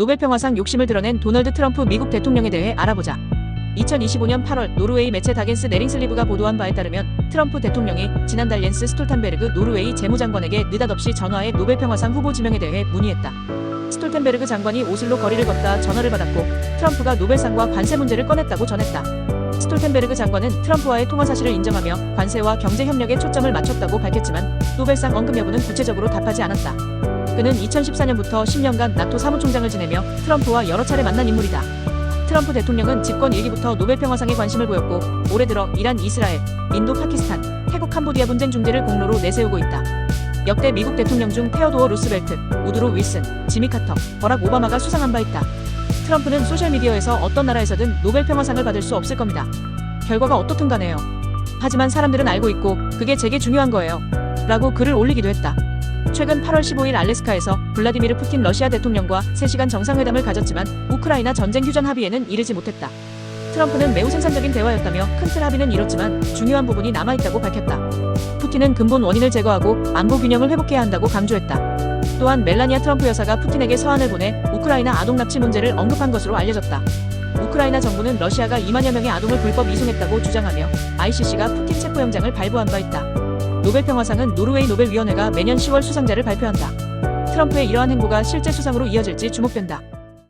노벨 평화상 욕심을 드러낸 도널드 트럼프 미국 대통령에 대해 알아보자. 2025년 8월 노르웨이 매체 다겐스 네링슬리브가 보도한 바에 따르면 트럼프 대통령이 지난달 옌스 스톨텐베르그 노르웨이 재무장관에게 느닷없이 전화해 노벨 평화상 후보 지명에 대해 문의했다. 스톨텐베르그 장관이 오슬로 거리를 걷다 전화를 받았고 트럼프가 노벨상과 관세 문제를 꺼냈다고 전했다. 스톨텐베르그 장관은 트럼프와의 통화 사실을 인정하며 관세와 경제 협력에 초점을 맞췄다고 밝혔지만 노벨상 언급 여부는 구체적으로 답하지 않았다. 그는 2014년부터 10년간 나토 사무총장을 지내며 트럼프와 여러 차례 만난 인물이다. 트럼프 대통령은 집권 일기부터 노벨 평화상에 관심을 보였고 올해 들어 이란, 이스라엘, 인도, 파키스탄, 태국, 캄보디아 분쟁 중재를 공로로 내세우고 있다. 역대 미국 대통령 중 테어도어 루스벨트, 우드로 윌슨, 지미 카터, 버락 오바마가 수상한 바 있다. 트럼프는 소셜미디어에서 어떤 나라에서든 노벨 평화상을 받을 수 없을 겁니다. 결과가 어떻든 간에요. 하지만 사람들은 알고 있고 그게 제게 중요한 거예요. 라고 글을 올리기도 했다. 최근 8월 15일 알래스카에서 블라디미르 푸틴 러시아 대통령과 3시간 정상회담을 가졌지만 우크라이나 전쟁 휴전 합의에는 이르지 못했다. 트럼프는 매우 생산적인 대화였다며 큰 틀 합의는 이뤘지만 중요한 부분이 남아있다고 밝혔다. 푸틴은 근본 원인을 제거하고 안보 균형을 회복해야 한다고 강조했다. 또한 멜라니아 트럼프 여사가 푸틴에게 서한을 보내 우크라이나 아동 납치 문제를 언급한 것으로 알려졌다. 우크라이나 정부는 러시아가 2만여 명의 아동을 불법 이송했다고 주장하며 ICC가 푸틴 체포영장을 발부한 바 있다. 노벨 평화상은 노르웨이 노벨 위원회가 매년 10월 수상자를 발표한다. 트럼프의 이러한 행보가 실제 수상으로 이어질지 주목된다.